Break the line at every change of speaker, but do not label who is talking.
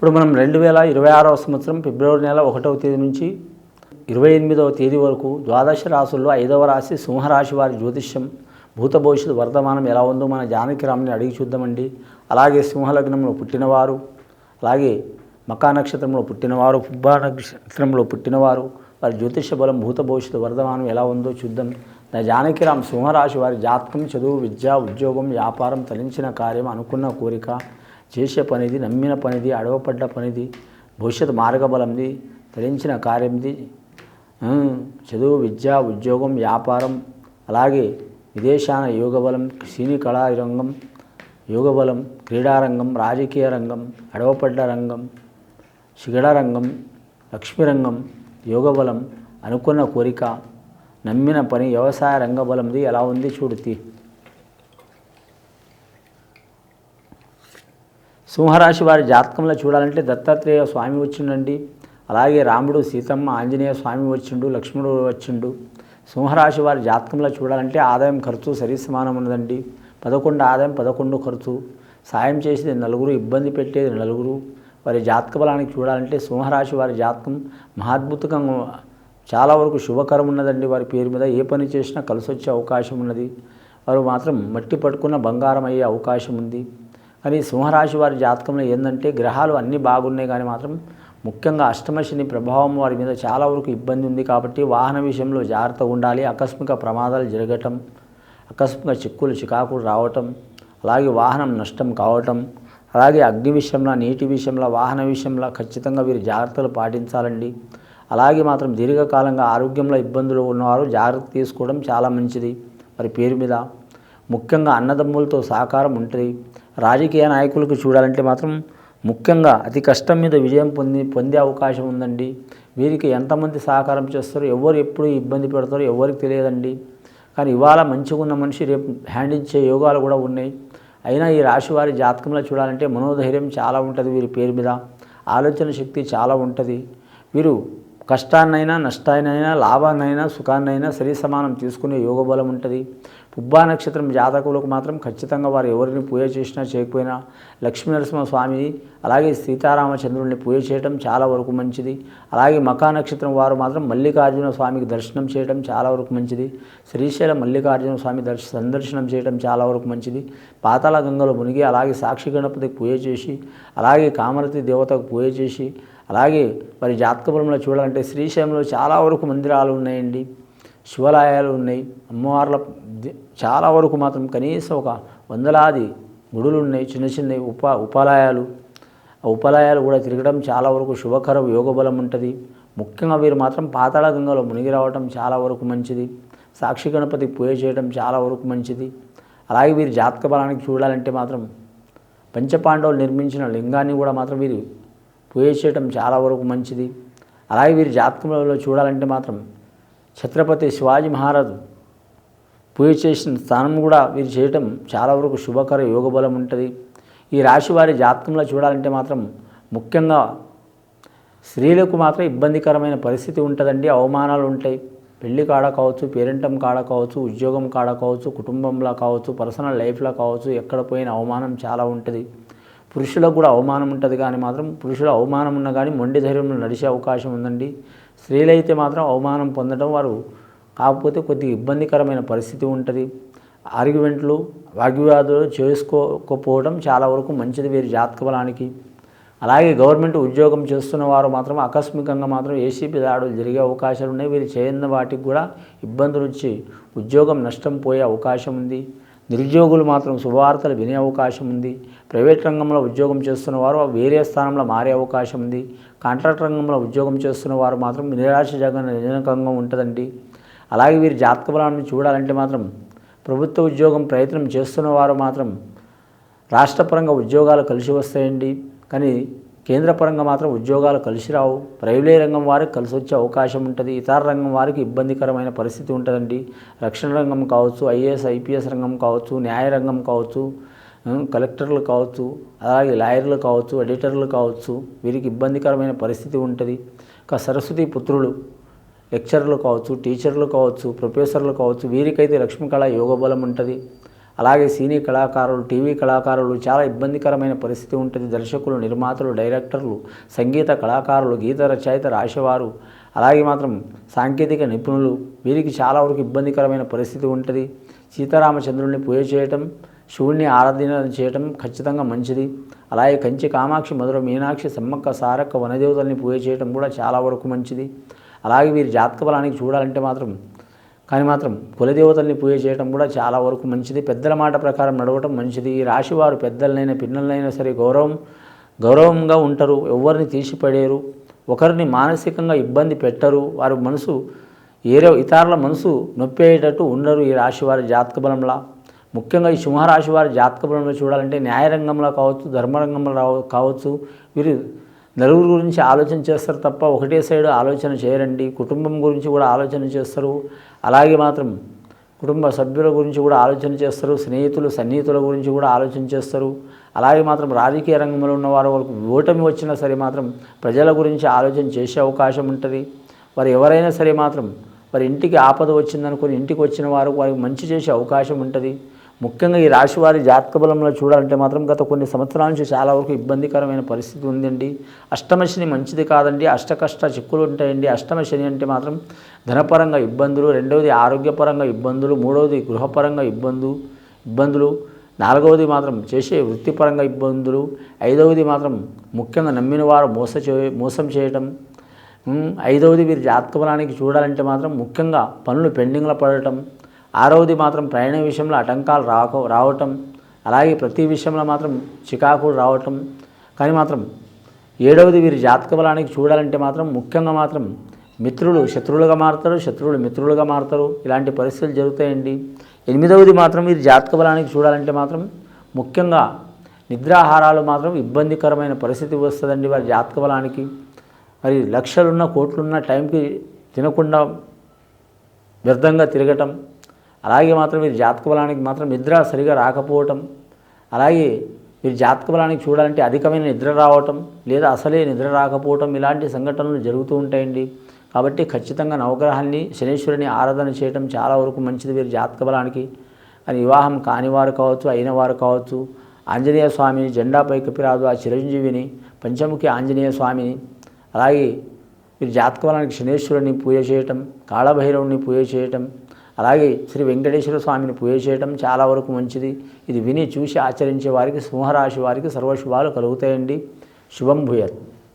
ఇప్పుడు మనం రెండు వేల ఇరవై ఆరవ సంవత్సరం ఫిబ్రవరి నెల ఒకటవ తేదీ నుంచి ఇరవై ఎనిమిదవ తేదీ వరకు ద్వాదశ రాసుల్లో ఐదవ రాశి సింహరాశి వారి జ్యోతిష్యం భూత భవిష్యత్తు వర్తమానం ఎలా ఉందో మన జానకిరామ్ని అడిగి చూద్దామండి. అలాగే సింహలగ్నంలో పుట్టినవారు అలాగే మకా నక్షత్రంలో పుట్టినవారు పుబ్బా నక్షత్రంలో పుట్టినవారు వారి జ్యోతిష బలం భూత భవిష్యత్తు వర్ధమానం ఎలా ఉందో చూద్దాం. నా జానకిరామ్ సింహరాశి వారి జాతకం చదువు విద్య ఉద్యోగం వ్యాపారం తలించిన కార్యం అనుకున్న కోరిక చేసే పనిది నమ్మిన పనిది అడవపడ్డ పనిది భవిష్యత్ మార్గబలంది తరించిన కార్యంది చదువు విద్య ఉద్యోగం వ్యాపారం అలాగే విదేశాన యోగబలం సినీ కళారంగం యోగబలం క్రీడారంగం రాజకీయ రంగం అడవపడ్డ రంగం శిగడ రంగం యోగబలం అనుకున్న కోరిక నమ్మిన పని వ్యవసాయ రంగబలంది ఎలా ఉంది చూడుతి సింహరాశి వారి జాతకంలో చూడాలంటే దత్తాత్రేయ స్వామి వచ్చిండండి. అలాగే రాముడు సీతమ్మ ఆంజనేయ స్వామి వచ్చిండు లక్ష్మణుడు వచ్చిండు. సింహరాశి వారి జాతకంలో చూడాలంటే ఆదాయం ఖర్చు సరి సమానం ఉన్నదండి. పదకొండు ఆదాయం పదకొండు ఖర్చు. సాయం చేసేది నలుగురు ఇబ్బంది పెట్టేది నలుగురు. వారి జాతక బలానికి చూడాలంటే సింహరాశి వారి జాతకం మహాద్భుతంగా చాలా వరకు శుభకరం ఉన్నదండి. వారి పేరు మీద ఏ పని చేసినా కలిసి వచ్చే అవకాశం ఉన్నది. వారు మాత్రం మట్టి పట్టుకున్న బంగారం అయ్యే అవకాశం ఉంది. కానీ సింహరాశి వారి జాతకంలో ఏంటంటే గ్రహాలు అన్నీ బాగున్నాయి కానీ మాత్రం ముఖ్యంగా అష్టమశని ప్రభావం వారి మీద చాలా వరకు ఇబ్బంది ఉంది కాబట్టి వాహన విషయంలో జాగ్రత్తగా ఉండాలి. ఆకస్మిక ప్రమాదాలు జరగటం ఆకస్మిక చిక్కులు చికాకులు రావటం అలాగే వాహనం నష్టం కావటం అలాగే అగ్ని విషయంలో నీటి విషయంలో వాహన విషయంలో ఖచ్చితంగా వీరు జాగ్రత్తలు పాటించాలండి. అలాగే మాత్రం దీర్ఘకాలంగా ఆరోగ్యంలో ఇబ్బందులు ఉన్నవారు జాగ్రత్త తీసుకోవడం చాలా మంచిది. వారి పేరు మీద ముఖ్యంగా అన్నదమ్ములతో సహకారం ఉంటుంది. రాజకీయ నాయకులకు చూడాలంటే మాత్రం ముఖ్యంగా అతి కష్టం మీద విజయం పొంది పొందే అవకాశం ఉందండి. వీరికి ఎంతమంది సహకారం చేస్తారో ఎవరు ఎప్పుడు ఇబ్బంది పెడతారో ఎవరికి తెలియదండి. కానీ ఇవాళ మంచిగా ఉన్న మనిషి రేపు హ్యాండ్ ఇచ్చే యోగాలు కూడా ఉన్నాయి. అయినా ఈ రాశి వారి జాతకంలో చూడాలంటే మనోధైర్యం చాలా ఉంటుంది వీరి పేరు మీద. ఆలోచన శక్తి చాలా ఉంటుంది. వీరు కష్టాన్నైనా నష్టాన్నైనా లాభాన్నైనా సుఖాన్నైనా సరి సమానం తీసుకునే యోగ బలం ఉంటుంది. పుబ్బా నక్షత్రం జాతకులకు మాత్రం ఖచ్చితంగా వారు ఎవరిని పూజ చేసినా చేయకపోయినా లక్ష్మీనరసింహ స్వామి అలాగే సీతారామచంద్రుడిని పూజ చేయడం చాలా వరకు మంచిది. అలాగే మకా నక్షత్రం వారు మాత్రం మల్లికార్జున స్వామికి దర్శనం చేయడం చాలా వరకు మంచిది. శ్రీశైలం మల్లికార్జున స్వామి దర్శ సందర్శనం చేయడం చాలా వరకు మంచిది. పాతాళ గంగలో మునిగి అలాగే సాక్షి గణపతికి పూజ చేసి అలాగే కామరతి దేవతకు పూజ చేసి అలాగే మరి జాతకబలంలో చూడాలంటే శ్రీశైలంలో చాలా వరకు మందిరాలు ఉన్నాయండి. శివాలయాలు ఉన్నాయి. అమ్మవార్ల చాలా వరకు మాత్రం కనీసం ఒక వందలాది గుడులు ఉన్నాయి. చిన్న చిన్న ఉప ఉపాలయాలు. ఆ ఉపాలయాలు కూడా తిరగడం చాలా వరకు శుభకరం యోగబలం ఉంటుంది. ముఖ్యంగా వీరు మాత్రం పాతాళ గంగలో మునిగి రావడం చాలా వరకు మంచిది. సాక్షి గణపతి పూజ చేయడం చాలా వరకు మంచిది. అలాగే వీరి జాతక బలానికి చూడాలంటే మాత్రం పంచపాండవులు నిర్మించిన లింగాన్ని కూడా మాత్రం వీరు పూజ చేయడం చాలా వరకు మంచిది. అలాగే వీరి జాతకంలో చూడాలంటే మాత్రం ఛత్రపతి శివాజీ మహారాజు పూజ చేసిన స్థానం కూడా వీరు చేయటం చాలా వరకు శుభకర యోగబలం ఉంటుంది. ఈ రాశి వారి జాతకంలో చూడాలంటే మాత్రం ముఖ్యంగా స్త్రీలకు మాత్రం ఇబ్బందికరమైన పరిస్థితి ఉంటుందండి. అవమానాలు ఉంటాయి. పెళ్ళి కాడ కావచ్చు పేరెంటం కాడ కావచ్చు ఉద్యోగం కాడ కావచ్చు కుటుంబంలో కావచ్చు పర్సనల్ లైఫ్లో కావచ్చు ఎక్కడ పోయిన అవమానం చాలా ఉంటుంది. పురుషులకు కూడా అవమానం ఉంటుంది కానీ మాత్రం పురుషుల అవమానం ఉన్నా కానీ మొండి ధైర్యంలో నడిచే అవకాశం ఉందండి. స్త్రీలైతే మాత్రం అవమానం పొందడం వారు కాకపోతే కొద్దిగా ఇబ్బందికరమైన పరిస్థితి ఉంటుంది. ఆర్గ్యుమెంట్లు వాగ్వివాదాలు చేసుకోకపోవడం చాలా వరకు మంచిది వీరి జాతక బలానికి. అలాగే గవర్నమెంట్ ఉద్యోగం చేస్తున్న వారు మాత్రం ఆకస్మికంగా మాత్రం ఏసీపీ దాడులు జరిగే అవకాశాలు ఉన్నాయి. వీరు చేయని వాటికి కూడా ఇబ్బందులు వచ్చి ఉద్యోగం నష్టం పోయే అవకాశం ఉంది. నిరుద్యోగులు మాత్రం శుభవార్తలు వినే అవకాశం ఉంది. ప్రైవేట్ రంగంలో ఉద్యోగం చేస్తున్న వారు వేరే స్థానంలో మారే అవకాశం ఉంది. కాంట్రాక్ట్ రంగంలో ఉద్యోగం చేస్తున్న వారు మాత్రం నిరాశ జగన్ నిరాశజనకంగా ఉంటుందండి. అలాగే వీరి జాతక బలాన్ని చూడాలంటే మాత్రం ప్రభుత్వ ఉద్యోగం ప్రయత్నం చేస్తున్న వారు మాత్రం రాష్ట్రపరంగా ఉద్యోగాలు కలిసి వస్తాయండి. కానీ కేంద్ర పరంగా మాత్రం ఉద్యోగాలు కలిసి రావు. రైల్వే రంగం వారికి కలిసి వచ్చే అవకాశం ఉంటుంది. ఇతర రంగం వారికి ఇబ్బందికరమైన పరిస్థితి ఉంటుందండి. రక్షణ రంగం కావచ్చు ఐఏఎస్ ఐపీఎస్ రంగం కావచ్చు న్యాయ రంగం కావచ్చు కలెక్టర్లు కావచ్చు అలాగే లాయర్లు కావచ్చు ఎడిటర్లు కావచ్చు వీరికి ఇబ్బందికరమైన పరిస్థితి ఉంటుంది. ఇక సరస్వతి పుత్రులు లెక్చరర్లు కావచ్చు టీచర్లు కావచ్చు ప్రొఫెసర్లు కావచ్చు వీరికైతే లక్ష్మీకళ యోగ బలం ఉంటుంది. అలాగే సినీ కళాకారులు టీవీ కళాకారులు చాలా ఇబ్బందికరమైన పరిస్థితి ఉంటుంది. దర్శకులు నిర్మాతలు డైరెక్టర్లు సంగీత కళాకారులు గీత రచయిత రాసేవారు అలాగే మాత్రం సాంకేతిక నిపుణులు వీరికి చాలా వరకు ఇబ్బందికరమైన పరిస్థితి ఉంటుంది. సీతారామచంద్రుడిని పూజ చేయటం శివుణ్ణి ఆరాధన చేయటం ఖచ్చితంగా మంచిది. అలాగే కంచి కామాక్షి మధుర మీనాక్షి సమ్మక్క సారక్క వనదేవతల్ని పూజ చేయటం కూడా చాలా వరకు మంచిది. అలాగే వీరి జాతక బలానికి చూడాలంటే మాత్రం కానీ మాత్రం కులదేవతల్ని పూజ చేయడం కూడా చాలా వరకు మంచిది. పెద్దల మాట ప్రకారం నడవటం మంచిది. ఈ రాశివారు పెద్దలనైనా పిల్లలైనా సరే గౌరవం గౌరవంగా ఉంటారు. ఎవరిని తీసిపడేరు. ఒకరిని మానసికంగా ఇబ్బంది పెట్టరు. వారి మనసు ఏరే ఇతరుల మనసు నొప్పేటట్టు ఉండరు ఈ రాశివారి జాతక బలంలా ముఖ్యంగా ఈ సింహరాశి వారి జాతక బలంలో చూడాలంటే న్యాయరంగంలో కావచ్చు ధర్మరంగంలో రావ- కావచ్చు. వీరు నలుగురు గురించి ఆలోచన చేస్తారు తప్ప ఒకటే సైడ్ ఆలోచన చేయరండి. కుటుంబం గురించి కూడా ఆలోచన చేస్తారు. అలాగే మాత్రం కుటుంబ సభ్యుల గురించి కూడా ఆలోచన చేస్తారు. స్నేహితులు సన్నిహితుల గురించి కూడా ఆలోచన చేస్తారు. అలాగే మాత్రం రాజకీయ రంగంలో ఉన్నవారు వాళ్ళకు ఓటమి వచ్చినా సరే మాత్రం ప్రజల గురించి ఆలోచన చేసే అవకాశం ఉంటుంది. వారు ఎవరైనా సరే మాత్రం వారి ఇంటికి ఆపద వచ్చిందనుకొని ఇంటికి వచ్చిన వారు వారికి మంచి చేసే అవకాశం ఉంటుంది. ముఖ్యంగా ఈ రాశి వారి జాతక బలంలో చూడాలంటే మాత్రం గత కొన్ని సంవత్సరాల నుంచి చాలా వరకు ఇబ్బందికరమైన పరిస్థితి ఉందండి. అష్టమ శని మంచిది కాదండి. అష్టకష్ట చిక్కులు ఉంటాయండి. అష్టమ శని అంటే మాత్రం ధనపరంగా ఇబ్బందులు రెండవది ఆరోగ్యపరంగా ఇబ్బందులు మూడవది గృహపరంగా ఇబ్బందు ఇబ్బందులు నాలుగవది మాత్రం చేసే వృత్తిపరంగా ఇబ్బందులు ఐదవది మాత్రం ముఖ్యంగా నమ్మిన వారు మోస చే మోసం చేయటం. ఐదవది వీరి జాతక బలానికి చూడాలంటే మాత్రం ముఖ్యంగా పనులు పెండింగ్లో పడటం. ఆరవది మాత్రం ప్రయాణ విషయంలో ఆటంకాలు రాక రావటం అలాగే ప్రతి విషయంలో మాత్రం చికాకులు రావటం. కానీ మాత్రం ఏడవది వీరి జాతక బలానికి చూడాలంటే మాత్రం ముఖ్యంగా మాత్రం మిత్రులు శత్రువులుగా మారుతారు శత్రువులు మిత్రులుగా మారుతారు. ఇలాంటి పరిస్థితులు జరుగుతాయండి. ఎనిమిదవది మాత్రం వీరి జాతక బలానికి చూడాలంటే మాత్రం ముఖ్యంగా నిద్రాహారాలు మాత్రం ఇబ్బందికరమైన పరిస్థితి వస్తుందండి వారి జాతక బలానికి. మరి లక్షలున్న కోట్లున్న టైంకి తినకుండా వ్యర్థంగా తిరగటం అలాగే మాత్రం వీరి జాతక బలానికి మాత్రం నిద్ర సరిగా రాకపోవటం అలాగే వీరి జాతక బలానికి చూడాలంటే అధికమైన నిద్ర రావటం లేదా అసలే నిద్ర రాకపోవటం ఇలాంటి సంఘటనలు జరుగుతూ ఉంటాయండి. కాబట్టి ఖచ్చితంగా నవగ్రహాన్ని శనీశ్వరుని ఆరాధన చేయటం చాలా వరకు మంచిది వీరి జాతక బలానికి. అని వివాహం కానివారు కావచ్చు అయిన వారు కావచ్చు ఆంజనేయ స్వామిని జెండాపై కపిరాజు ఆ చిరంజీవిని పంచముఖి ఆంజనేయ స్వామిని అలాగే వీరి జాతకబలానికి శనేశ్వరుని పూజ చేయటం కాళభైరవుని పూజ చేయటం అలాగే శ్రీ వెంకటేశ్వర స్వామిని పూజ చేయటం చాలా వరకు మంచిది. ఇది విని చూసి ఆచరించే వారికి సింహరాశి వారికి సర్వశుభాలు కలుగుతాయండి. శుభం భూయత్.